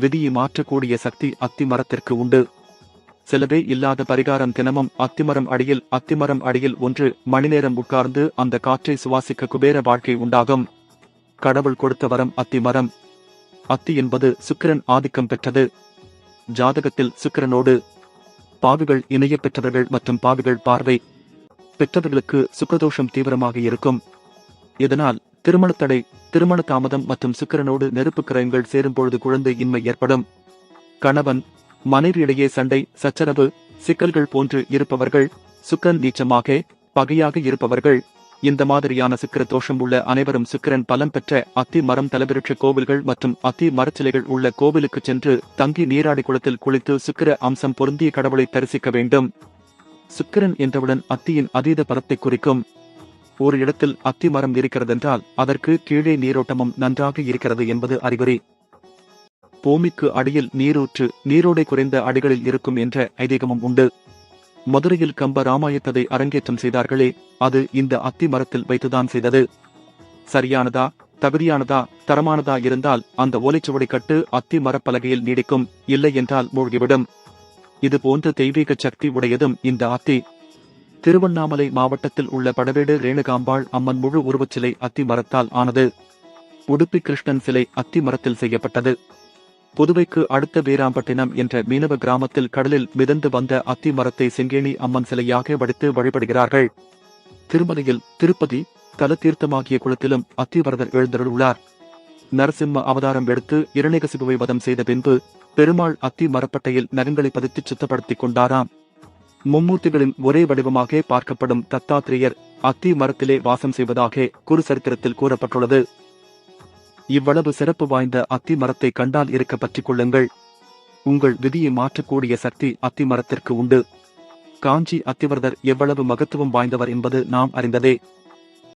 விதியை மாற்றக்கூடிய சக்தி அத்தி மரத்திற்கு உண்டு. செலவே இல்லாத பரிகாரம் தினமும் அத்திமரம் அடியில் அத்திமரம் அடியில் ஒன்று மணிநேரம் உட்கார்ந்து அந்த காற்றை சுவாசிக்க குபேர வாழ்க்கை உண்டாகும். கடவுள் கொடுத்த வரம் அத்திமரம். அத்தி என்பது சுக்கிரன் ஆதிக்கம் பெற்றது. ஜாதகத்தில் சுக்கிரனோடு பாவிகள் இணைய பெற்றவர்கள் மற்றும் பாவிகள் பார்வை பெற்றவர்களுக்கு சுக்கதோஷம் தீவிரமாக இருக்கும். இதனால் திருமணத்தடை திருமண தாமதம் மற்றும் சுக்கரனோடு நெருப்பு கிரகங்கள் சேரும்பொழுது குழந்தை இன்மை ஏற்படும். கணவன் மனைவியிடையே சண்டை சச்சரவு சிக்கல்கள் போன்று இருப்பவர்கள் சுக்கரன் நீச்சமாக பகையாக இருப்பவர்கள். இந்த மாதிரியான சுக்கர தோஷம் உள்ள அனைவரும் சுக்கரன் பலம் பெற்ற அத்தி மரம் தலவிருட்ச கோவில்கள் மற்றும் அத்தி மரச்சிலைகள் உள்ள கோவிலுக்கு சென்று தங்கி நீராடி குளத்தில் குளித்து சுக்கர அம்சம் பொருந்திய கடவுளை தரிசிக்க வேண்டும். சுக்கரன் என்றவுடன் அத்தியின் அதீத பதத்தை குறிக்கும். ஒரு இடத்தில் அத்தி மரம் இருக்கிறதென்றால் அதற்கு கீழே நீரோட்டமும் நன்றாக இருக்கிறது என்பது அறிகுறி. பூமிக்கு அடியில் நீரூற்று நீரோடை குறைந்த அடிகளில் இருக்கும் என்ற ஐதீகமும் உண்டு. மதுரையில் கம்ப ராமாயத்ததை அரங்கேற்றம் செய்தார்களே அது இந்த அத்தி மரத்தில் வைத்துதான் செய்தது. சரியானதா தகுதியானதா தரமானதா இருந்தால் அந்த ஓலைச்சுவடி கட்டு அத்தி மரப்பலகையில் நீடிக்கும் இல்லை என்றால் மூழ்கிவிடும். இது போன்ற தெய்வீக சக்தி உடையதும் இந்த அத்தி. திருவண்ணாமலை மாவட்டத்தில் உள்ள படவேடு ரேணுகாம்பாள் அம்மன் முழு உருவச்சிலை அத்தி மரத்தால் ஆனது. உடுப்பி கிருஷ்ணன் சிலை அத்தி மரத்தில் செய்யப்பட்டது. புதுவைக்கு அடுத்த வீராம்பட்டினம் என்ற மீனவ கிராமத்தில் கடலில் மிதந்து வந்த அத்தி மரத்தை செங்கேணி அம்மன் சிலையாக வடித்து வழிபடுகிறார்கள். திருமலையில் திருப்பதி தல தீர்த்தமாகிய குளத்திலும் அத்திவரதர் எழுந்தருளுள்ளார் நரசிம்ம அவதாரம் எடுத்து இரணிகசிபுவை வதம் செய்த பின்பு பெருமாள் அத்தி மரப்பட்டையில் நகங்களை பதித்து சுத்தப்படுத்திக் கொண்டாராம். மும்மூர்த்திகளின் ஒரே வடிவமாக பார்க்கப்படும் தத்தாத்திரேயர் அத்தி மரத்திலே வாசம் செய்வதாக குரு சரித்திரத்தில் கூறப்பட்டுள்ளது. இவ்வளவு சிறப்பு வாய்ந்த அத்தி மரத்தை கண்டால் இருக்க பற்றிக் கொள்ளுங்கள். உங்கள் விதியை மாற்றக்கூடிய சக்தி அத்தி மரத்திற்கு உண்டு. காஞ்சி அத்திவரதர் எவ்வளவு மகத்துவம் வாய்ந்தவர் என்பது நாம் அறிந்ததே.